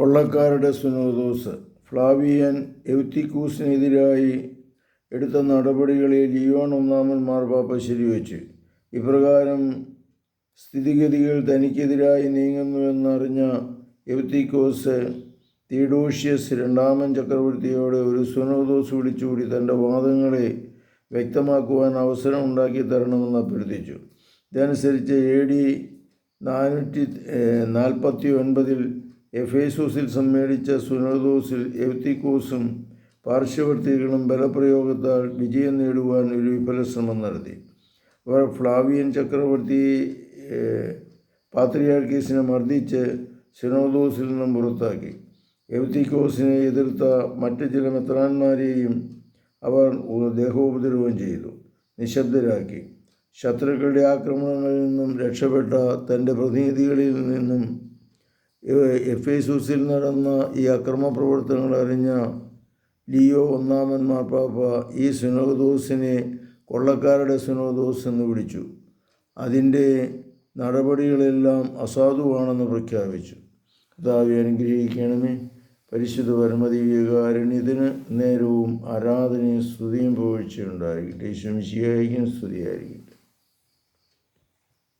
കൊള്ളക്കാരുടെ സുനോദോസ് Flavian എവത്തിക്കൂസിനെതിരായി എടുത്ത നടപടികളിൽ Leon ഒന്നാമൻ മാർപ്പാപ്പ ശരിവെച്ചു. ഇപ്രകാരം സ്ഥിതിഗതികൾ തനിക്കെതിരായി നീങ്ങുന്നുവെന്നറിഞ്ഞ എവത്തിക്കോസ് തീഡോഷ്യസ് രണ്ടാമൻ ചക്രവർത്തിയോട് ഒരു സുനോദോസ് വിളിച്ചുകൂടി തന്റെ വാദങ്ങളെ വ്യക്തമാക്കുവാൻ അവസരം ഉണ്ടാക്കി തരണമെന്ന് അഭ്യർത്ഥിച്ചു. ഇതനുസരിച്ച് എ ഡി നാനൂറ്റി നാൽപ്പത്തി ഒൻപതിൽ എഫേസൂസിൽ സമ്മേളിച്ച സുനോദോസിൽ എവത്തിക്കോസും പാർശ്വവർത്തികളും ബലപ്രയോഗത്താൽ വിജയം നേടുവാൻ ഒരു വിഫല ശ്രമം നടത്തി. അവർ ഫ്ലാവിയൻ ചക്രവർത്തി പാത്രിയാർക്കീസിനെ മർദ്ദിച്ച് സിനോദോസിൽ നിന്നും പുറത്താക്കി. എവത്തിക്കോസിനെ എതിർത്ത മറ്റ് ചില മെത്രാന്മാരെയും അവർ ദേഹോപദ്രവം ചെയ്തു നിശബ്ദരാക്കി. ശത്രുക്കളുടെ ആക്രമണങ്ങളിൽ നിന്നും രക്ഷപ്പെട്ട തന്റെ പ്രതിനിധികളിൽ നിന്നും എഫേസൂസിൽ നടന്ന ഈ അക്രമ പ്രവർത്തനങ്ങൾ അറിഞ്ഞ ലിയോ ഒന്നാമൻ മാർപ്പാപ്പ ഈ സുനോദോസിനെ കൊള്ളക്കാരുടെ സുനോദോസ് എന്ന് വിളിച്ചു. അതിന്റെ നടപടികളെല്ലാം അസാധുവാണെന്ന് പ്രഖ്യാപിച്ചു. കഥാവി അനുഗ്രഹിക്കണമേ. പരിശുദ്ധ പരമദിവ്യകാരുണ്യത്തിന് നേരവും ആരാധനയും സ്തുതിയും പുകഴ്ചയുണ്ടായിരിക്കട്ടെ ശംശിയായിരിക്കും സ്തുതിയായിരിക്കും